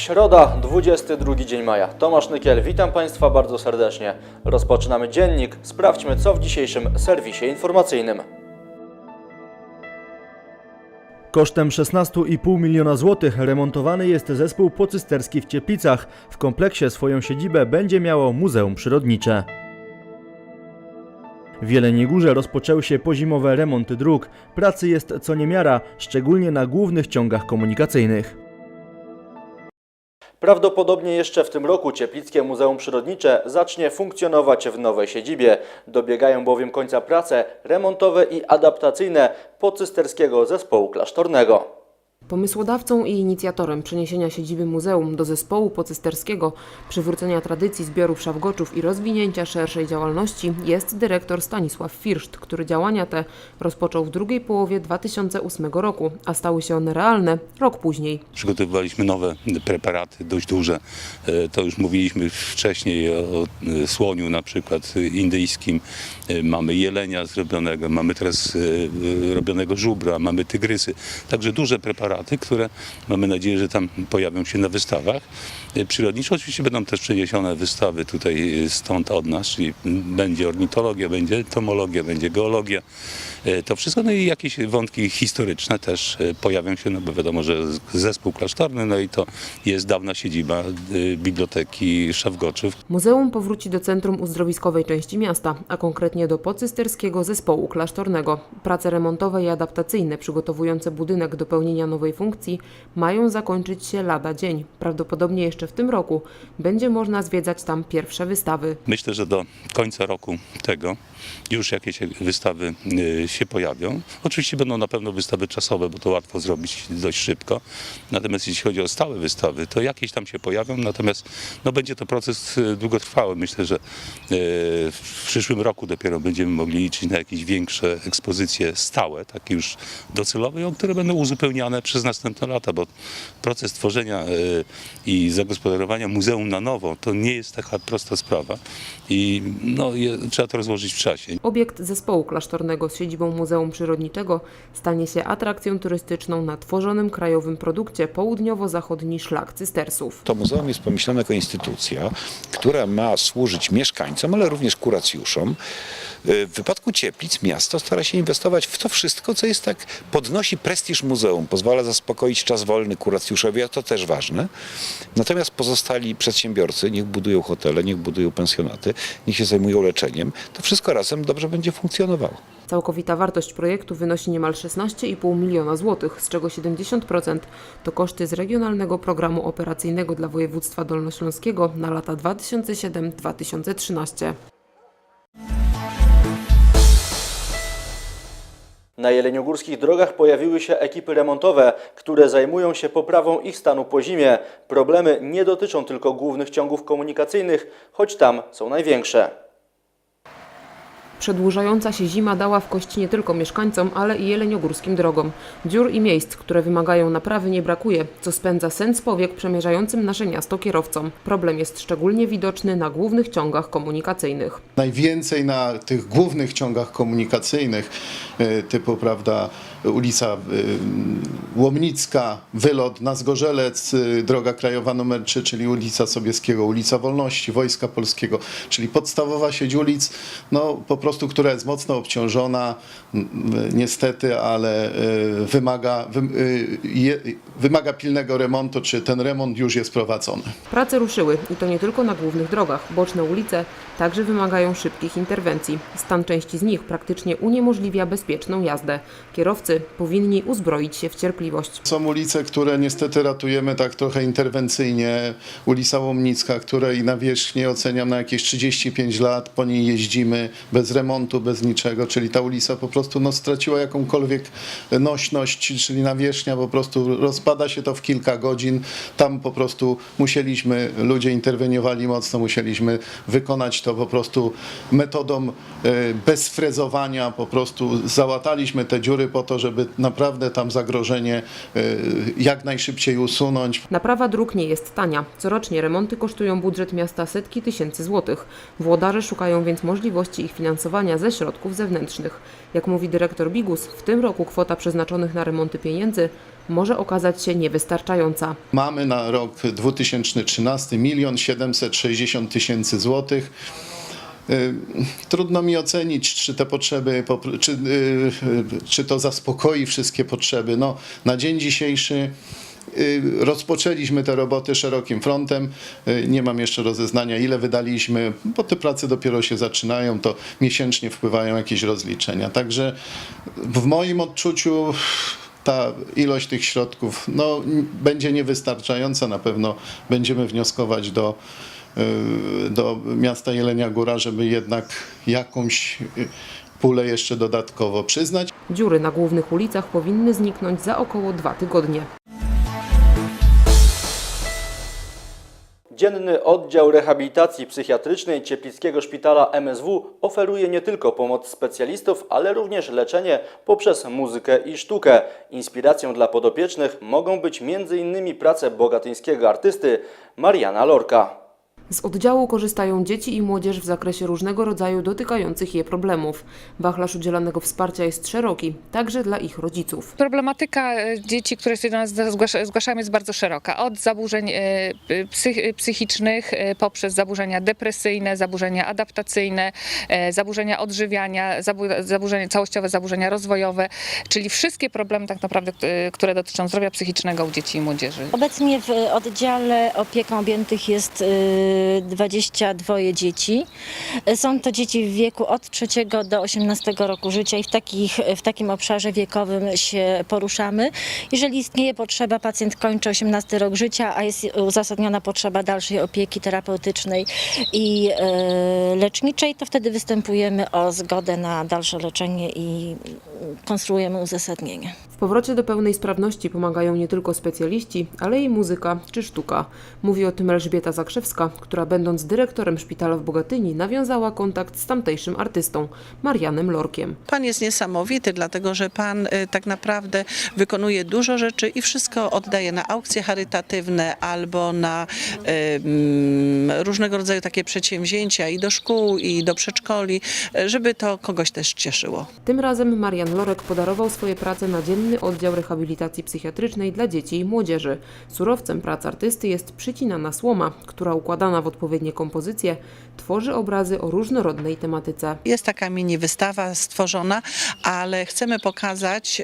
Środa, 22 dzień maja. Tomasz Nykiel, witam Państwa bardzo serdecznie. Rozpoczynamy dziennik. Sprawdźmy, co w dzisiejszym serwisie informacyjnym. Kosztem 16,5 miliona złotych remontowany jest zespół pocysterski w Cieplicach. W kompleksie swoją siedzibę będzie miało Muzeum Przyrodnicze. W Jeleniej Górze rozpoczęły się pozimowe remonty dróg. Pracy jest co niemiara, szczególnie na głównych ciągach komunikacyjnych. Prawdopodobnie jeszcze w tym roku Cieplickie Muzeum Przyrodnicze zacznie funkcjonować w nowej siedzibie. Dobiegają bowiem końca prace remontowe i adaptacyjne pocysterskiego zespołu klasztornego. Pomysłodawcą i inicjatorem przeniesienia siedziby muzeum do zespołu pocysterskiego, przywrócenia tradycji zbiorów szawgoczów i rozwinięcia szerszej działalności jest dyrektor Stanisław Firszt, który działania te rozpoczął w drugiej połowie 2008 roku, a stały się one realne rok później. Przygotowywaliśmy nowe preparaty, dość duże. E, To już mówiliśmy wcześniej o e, słoniu na przykład indyjskim. E, Mamy jelenia zrobionego, mamy teraz robionego żubra, mamy tygrysy. Także duże preparaty, które mamy nadzieję, że tam pojawią się na wystawach. E, Przyrodnicze oczywiście będą też przeniesione wystawy tutaj e, stąd od nas, czyli będzie ornitologia, będzie entomologia, będzie geologia. E, To wszystko, no i jakieś wątki historyczne też pojawią się, no bo wiadomo, że zespół klasztorny, no i to jest dawna siedziba Biblioteki Szawgoczów. Muzeum powróci do centrum uzdrowiskowej części miasta, a konkretnie do pocysterskiego zespołu klasztornego. Prace remontowe i adaptacyjne przygotowujące budynek do pełnienia nowej funkcji mają zakończyć się lada dzień. Prawdopodobnie jeszcze w tym roku będzie można zwiedzać tam pierwsze wystawy. Myślę, że do końca roku tego już jakieś wystawy e, się pojawią. Oczywiście będą na pewno wystawy czasowe, bo to łatwo zrobić dość szybko. Natomiast jeśli chodzi o stałe wystawy, to jakieś tam się pojawią, natomiast no, będzie to proces e, długotrwały. Myślę, że e, w przyszłym roku dopiero będziemy mogli liczyć na jakieś większe ekspozycje stałe, takie już docelowe, które będą uzupełniane przez następne lata, bo proces tworzenia e, i zagospodarowania muzeum na nowo to nie jest taka prosta sprawa i no, je, trzeba to rozłożyć w czasie. Obiekt zespołu klasztornego z siedzibą Muzeum Przyrodniczego stanie się atrakcją turystyczną na tworzonym krajowym produkcie południowo-zachodni szlak cystersów. To muzeum jest pomyślane jako instytucja, która ma służyć mieszkańcom, ale również kuracjuszom. W wypadku Cieplic miasto stara się inwestować w to wszystko, co jest tak, podnosi prestiż muzeum, pozwala zaspokoić czas wolny kuracjuszowi, a to też ważne. Natomiast pozostali przedsiębiorcy, niech budują hotele, niech budują pensjonaty, niech się zajmują leczeniem, to wszystko razem dobrze będzie funkcjonowało. Całkowita wartość projektu wynosi niemal 16,5 miliona złotych, z czego 70% to koszty z Regionalnego Programu Operacyjnego dla Województwa Dolnośląskiego na lata 2007-2013. Na jeleniogórskich drogach pojawiły się ekipy remontowe, które zajmują się poprawą ich stanu po zimie. Problemy nie dotyczą tylko głównych ciągów komunikacyjnych, choć tam są największe. Przedłużająca się zima dała w kość nie tylko mieszkańcom, ale i jeleniogórskim drogom. Dziur i miejsc, które wymagają naprawy nie brakuje, co spędza sen z powiek przemierzającym nasze miasto kierowcom. Problem jest szczególnie widoczny na głównych ciągach komunikacyjnych. najwięcej na tych głównych ciągach komunikacyjnych, e, typu prawda, ulica e, Łomnicka, wylot na Zgorzelec, e, droga krajowa numer 3, czyli ulica Sobieskiego, ulica Wolności, Wojska Polskiego, czyli podstawowa sieć ulic, no po prostu, która jest mocno obciążona, niestety, ale e, wymaga, wymaga pilnego remontu, czy ten remont już jest prowadzony. Prace ruszyły i to nie tylko na głównych drogach. Boczne ulice także wymagają szybkich interwencji. Stan części z nich praktycznie uniemożliwia bezpieczną jazdę. Kierowcy powinni uzbroić się w cierpliwość. Są ulice, które niestety ratujemy tak trochę interwencyjnie. Ulica Łomnicka, której nawierzchnię oceniam na jakieś 35 lat, po niej jeździmy bez remontu, bez niczego, czyli ta ulica po prostu no, straciła jakąkolwiek nośność, czyli nawierzchnia po prostu rozpada się to w kilka godzin. Tam po prostu musieliśmy, ludzie interweniowali mocno, musieliśmy wykonać to po prostu metodą e, bez frezowania, po prostu załataliśmy te dziury po to, żeby naprawdę tam zagrożenie e, jak najszybciej usunąć. Naprawa dróg nie jest tania. Corocznie remonty kosztują budżet miasta setki tysięcy złotych. Włodarze szukają więc możliwości ich finansowania ze środków zewnętrznych. Jak mówi dyrektor Bigus, w tym roku kwota przeznaczonych na remonty pieniędzy może okazać się niewystarczająca. Mamy na rok 2013 milion 760 tysięcy złotych. Y, Trudno mi ocenić, czy te potrzeby, czy, y, y, czy to zaspokoi wszystkie potrzeby. No, na dzień dzisiejszy rozpoczęliśmy te roboty szerokim frontem. Nie mam jeszcze rozeznania, ile wydaliśmy, bo te prace dopiero się zaczynają, to miesięcznie wpływają jakieś rozliczenia. Także w moim odczuciu ta ilość tych środków no, będzie niewystarczająca. Na pewno będziemy wnioskować do, do miasta Jelenia Góra, żeby jednak jakąś y, pulę jeszcze dodatkowo przyznać. Dziury na głównych ulicach powinny zniknąć za około dwa tygodnie. Dzienny oddział rehabilitacji psychiatrycznej Cieplickiego Szpitala MSW oferuje nie tylko pomoc specjalistów, ale również leczenie poprzez muzykę i sztukę. Inspiracją dla podopiecznych mogą być m.in. prace bogatyńskiego artysty Mariana Lorka. Z oddziału korzystają dzieci i młodzież w zakresie różnego rodzaju dotykających je problemów. Wachlarz udzielanego wsparcia jest szeroki, także dla ich rodziców. Problematyka e, dzieci, które się do nas zgłasza- zgłaszają jest bardzo szeroka. Od zaburzeń e, psych, psychicznych e, poprzez zaburzenia depresyjne, zaburzenia adaptacyjne, zaburzenia odżywiania, zabu- zaburzenia, całościowe zaburzenia rozwojowe, czyli wszystkie problemy tak naprawdę, które dotyczą zdrowia psychicznego u dzieci i młodzieży. Obecnie w oddziale opieką objętych jest 22 dzieci. Są to dzieci w wieku od 3 do 18 roku życia i w, takich, w takim obszarze wiekowym się poruszamy. Jeżeli istnieje potrzeba, pacjent kończy 18 rok życia, a jest uzasadniona potrzeba dalszej opieki terapeutycznej i y, leczniczej, to wtedy występujemy o zgodę na dalsze leczenie i konstruujemy uzasadnienie. Powrocie do pełnej sprawności pomagają nie tylko specjaliści, ale i muzyka czy sztuka. Mówi o tym Elżbieta Zakrzewska, która będąc dyrektorem szpitala w Bogatyni nawiązała kontakt z tamtejszym artystą, Marianem Lorkiem. Pan jest niesamowity, dlatego że pan y, tak naprawdę wykonuje dużo rzeczy i wszystko oddaje na aukcje charytatywne albo na y, różnego rodzaju takie przedsięwzięcia i do szkół, i do przedszkoli, y, żeby to kogoś też cieszyło. Tym razem Marian Lorek podarował swoje prace na dzienny oddział rehabilitacji psychiatrycznej dla dzieci i młodzieży. Surowcem prac artysty jest przycinana słoma, która układana w odpowiednie kompozycje tworzy obrazy o różnorodnej tematyce. Jest taka mini wystawa stworzona, ale chcemy pokazać,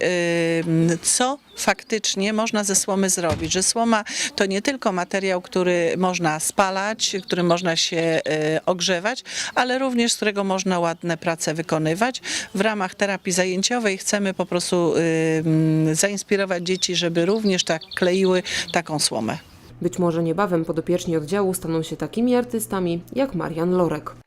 co faktycznie można ze słomy zrobić. Że słoma to nie tylko materiał, który można spalać, którym można się y, ogrzewać, ale również z którego można ładne prace wykonywać. W ramach terapii zajęciowej chcemy po prostu ym, zainspirować dzieci, żeby również tak kleiły taką słomę. Być może niebawem podopieczni oddziału staną się takimi artystami jak Marian Lorek.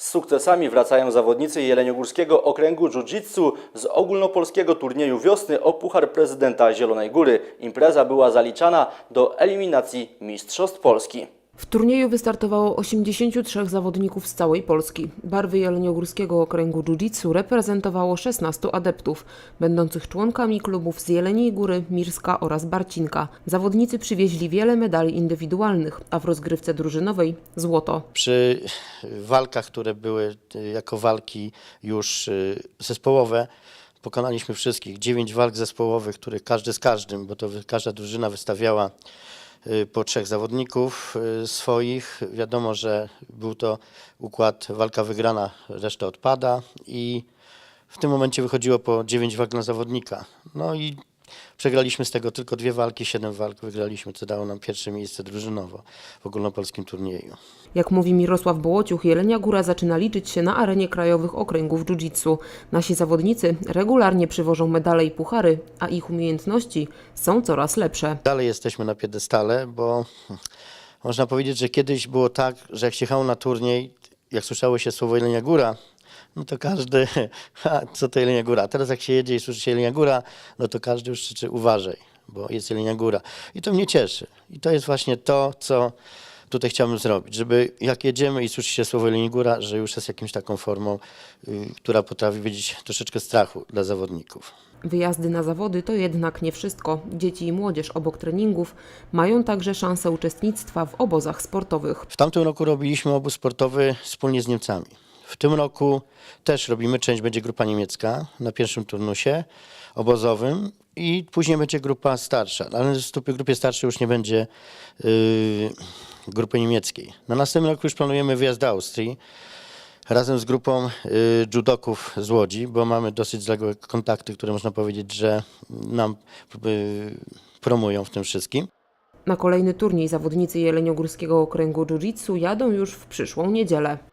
Z sukcesami wracają zawodnicy Jeleniogórskiego Okręgu Jiu-Jitsu z ogólnopolskiego turnieju wiosny o Puchar Prezydenta Zielonej Góry. Impreza była zaliczana do eliminacji Mistrzostw Polski. W turnieju wystartowało 83 zawodników z całej Polski. Barwy Jeleniogórskiego Okręgu Jiu-Jitsu reprezentowało 16 adeptów, będących członkami klubów z Jeleniej Góry, Mirska oraz Barcinka. Zawodnicy przywieźli wiele medali indywidualnych, a w rozgrywce drużynowej złoto. Przy walkach, które były y, jako walki już y, zespołowe, pokonaliśmy wszystkich. Dziewięć walk zespołowych, które każdy z każdym, bo to każda drużyna wystawiała po trzech zawodników y, swoich. Wiadomo, że był to układ walka wygrana, reszta odpada i w tym momencie wychodziło po dziewięć walk na zawodnika. No i przegraliśmy z tego tylko dwie walki, siedem walk wygraliśmy, co dało nam pierwsze miejsce drużynowo w ogólnopolskim turnieju. Jak mówi Mirosław Bołociuch, Jelenia Góra zaczyna liczyć się na arenie krajowych okręgów jiu-jitsu. Nasi zawodnicy regularnie przywożą medale i puchary, a ich umiejętności są coraz lepsze. Dalej jesteśmy na piedestale, bo można powiedzieć, że kiedyś było tak, że jak się jechało na turniej, jak słyszało się słowo Jelenia Góra, no to każdy, ha, co to Jelenia Góra. Teraz jak się jedzie i słyszy się Jelenia Góra, no to każdy już krzyczy uważaj, bo jest Jelenia Góra. I to mnie cieszy. I to jest właśnie to, co tutaj chciałbym zrobić, żeby jak jedziemy i słyszy się słowo Jelenia Góra, że już jest jakimś taką formą, y, która potrafi wiedzieć troszeczkę strachu dla zawodników. Wyjazdy na zawody to jednak nie wszystko. Dzieci i młodzież obok treningów mają także szansę uczestnictwa w obozach sportowych. W tamtym roku robiliśmy obóz sportowy wspólnie z Niemcami. W tym roku też robimy, część będzie grupa niemiecka na pierwszym turnusie obozowym i później będzie grupa starsza, ale w grupie- starszej już nie będzie yy, grupy niemieckiej. Na następnym roku już planujemy wyjazd do Austrii razem z grupą y, judoków z Łodzi, bo mamy dosyć zaległe kontakty, które można powiedzieć, że nam y, promują w tym wszystkim. Na kolejny turniej zawodnicy Jeleniogórskiego Okręgu Jiu-Jitsu jadą już w przyszłą niedzielę.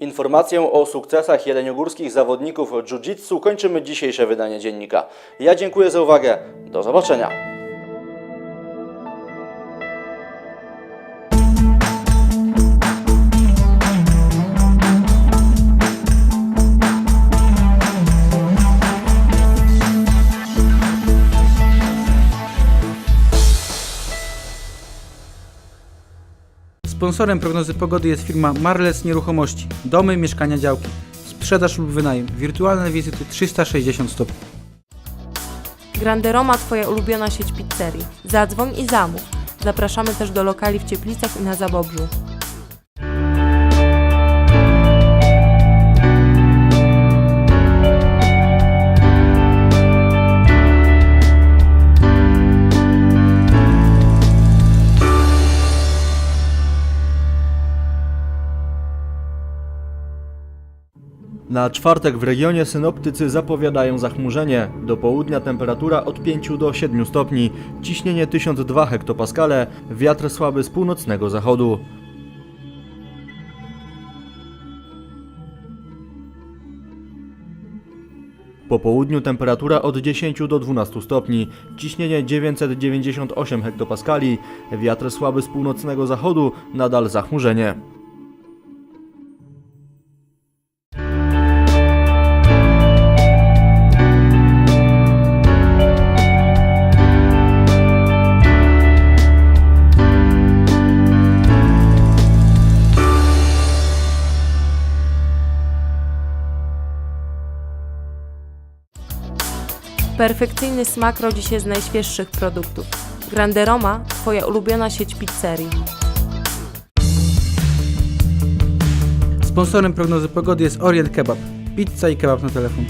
Informację o sukcesach jeleniogórskich zawodników jiu-jitsu kończymy dzisiejsze wydanie dziennika. Ja dziękuję za uwagę. Do zobaczenia. Sponsorem prognozy pogody jest firma Marles Nieruchomości. Domy, mieszkania, działki. Sprzedaż lub wynajem. Wirtualne wizyty 360 stopni. Grande Roma Twoja ulubiona sieć pizzerii. Zadzwoń i zamów. Zapraszamy też do lokali w Cieplicach i na Zabobrzu. Na czwartek w regionie synoptycy zapowiadają zachmurzenie. Do południa temperatura od 5 do 7 stopni, ciśnienie 1002 hektopaskale, wiatr słaby z północnego zachodu. Po południu temperatura od 10 do 12 stopni, ciśnienie 998 hektopaskali, wiatr słaby z północnego zachodu, nadal zachmurzenie. Perfekcyjny smak rodzi się z najświeższych produktów. Grande Roma Twoja ulubiona sieć pizzerii. Sponsorem prognozy pogody jest Orient Kebab. Pizza i kebab na telefon.